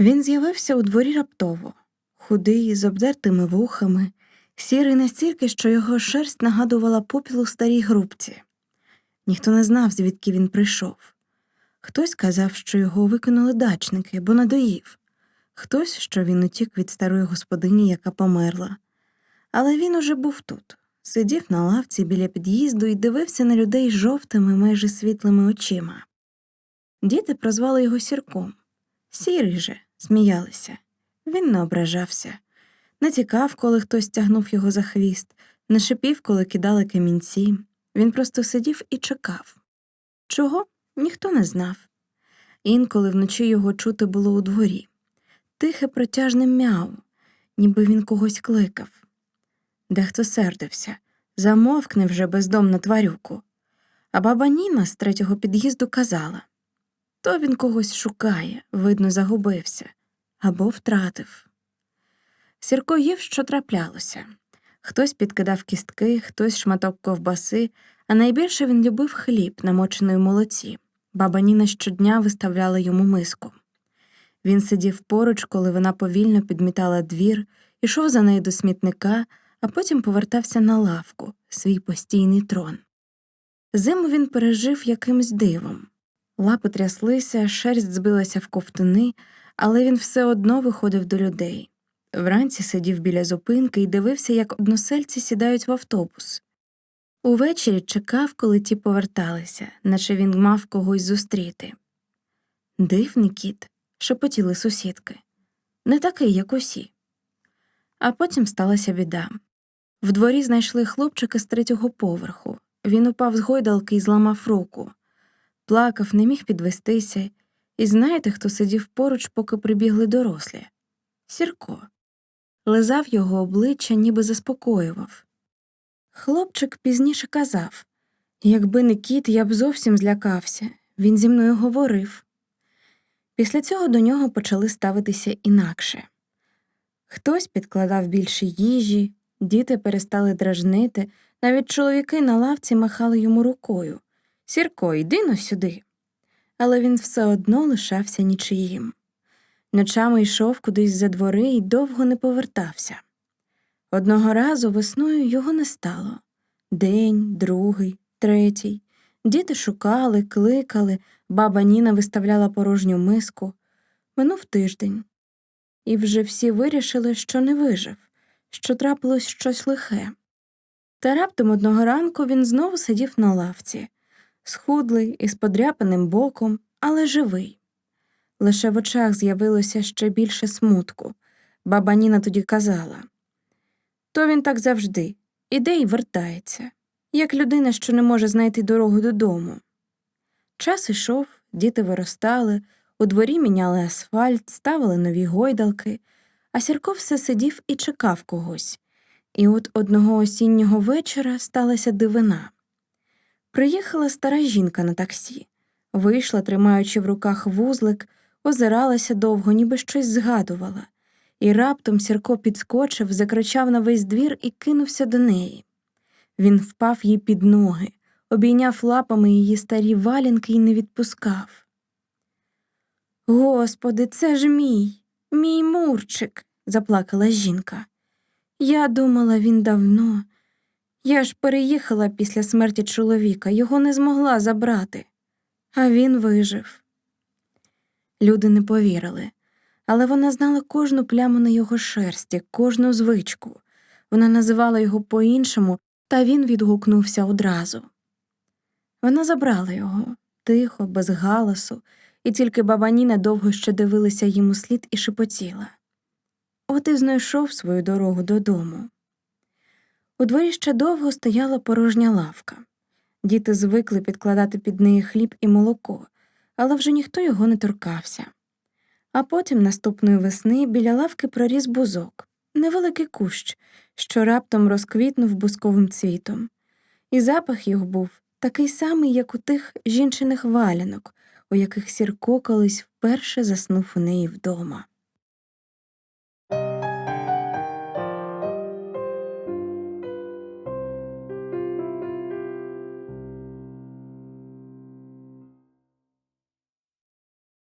Він з'явився у дворі раптово, худий, з обдертими вухами, сірий настільки, що його шерсть нагадувала попіл у старій грубці. Ніхто не знав, звідки він прийшов. Хтось казав, що його викинули дачники, бо надоїв, хтось, що він утік від старої господині, яка померла. Але він уже був тут, сидів на лавці біля під'їзду і дивився на людей жовтими, майже світлими очима. Діти прозвали його сірком. Сірий же, сміялися. Він не ображався, не тікав, коли хтось тягнув його за хвіст, не шипів, коли кидали камінці. Він просто сидів і чекав. Чого? Ніхто не знав. Інколи вночі його чути було у дворі. Тихе протяжне мяу, ніби він когось кликав. Дехто сердився замовкни вже бездомна тварюку. А баба Ніна з третього під'їзду казала то він когось шукає, видно, загубився або втратив. Сірко їв, що траплялося. Хтось підкидав кістки, хтось шматок ковбаси, а найбільше він любив хліб, намочений у молоці. Баба Ніна щодня виставляла йому миску. Він сидів поруч, коли вона повільно підмітала двір, ішов за нею до смітника, а потім повертався на лавку, свій постійний трон. Зиму він пережив якимсь дивом. Лапи тряслися, шерсть збилася в ковтини, але він все одно виходив до людей. Вранці сидів біля зупинки і дивився, як односельці сідають в автобус. Увечері чекав, коли ті поверталися, наче він мав когось зустріти. Дивний кіт, шепотіли сусідки, не такий, як усі. А потім сталася біда. В дворі знайшли хлопчика з третього поверху. Він упав з гойдалки і зламав руку. Плакав, не міг підвестися, і знаєте, хто сидів поруч, поки прибігли дорослі? Сірко. Лизав його обличчя, ніби заспокоював. Хлопчик пізніше казав якби не кіт, я б зовсім злякався. Він зі мною говорив. Після цього до нього почали ставитися інакше. Хтось підкладав більше їжі, діти перестали дражнити, навіть чоловіки на лавці махали йому рукою. Сірко, йди но сюди. Але він все одно лишався нічиїм. Ночами йшов кудись за двори і довго не повертався. Одного разу весною його не стало день, другий, третій. Діти шукали, кликали, баба Ніна виставляла порожню миску. Минув тиждень. І вже всі вирішили, що не вижив, що трапилось щось лихе. Та раптом одного ранку він знову сидів на лавці, схудлий і з подряпаним боком, але живий. Лише в очах з'явилося ще більше смутку. Баба Ніна тоді казала то він так завжди іде і вертається, як людина, що не може знайти дорогу додому. Час ішов, діти виростали, у дворі міняли асфальт, ставили нові гойдалки, а Сірко все сидів і чекав когось. І от одного осіннього вечора сталася дивина. Приїхала стара жінка на таксі, вийшла, тримаючи в руках вузлик, озиралася довго, ніби щось згадувала, і раптом Сірко підскочив, закричав на весь двір і кинувся до неї. Він впав їй під ноги, обійняв лапами її старі валянки і не відпускав. Господи, це ж мій, мій Мурчик, заплакала жінка. Я думала, він давно. Я ж переїхала після смерті чоловіка, його не змогла забрати, а він вижив. Люди не повірили, але вона знала кожну пляму на його шерсті, кожну звичку. Вона називала його по-іншому, та він відгукнувся одразу. Вона забрала його тихо, без галасу, і тільки баба Ніна довго ще дивилася йому слід і шепотіла. От і знайшов свою дорогу додому. У дворі ще довго стояла порожня лавка. Діти звикли підкладати під неї хліб і молоко, але вже ніхто його не торкався. А потім наступної весни біля лавки проріс бузок, невеликий кущ, що раптом розквітнув бусковим цвітом, і запах його був такий самий, як у тих жінчиних валянок, у яких Сірко колись вперше заснув у неї вдома.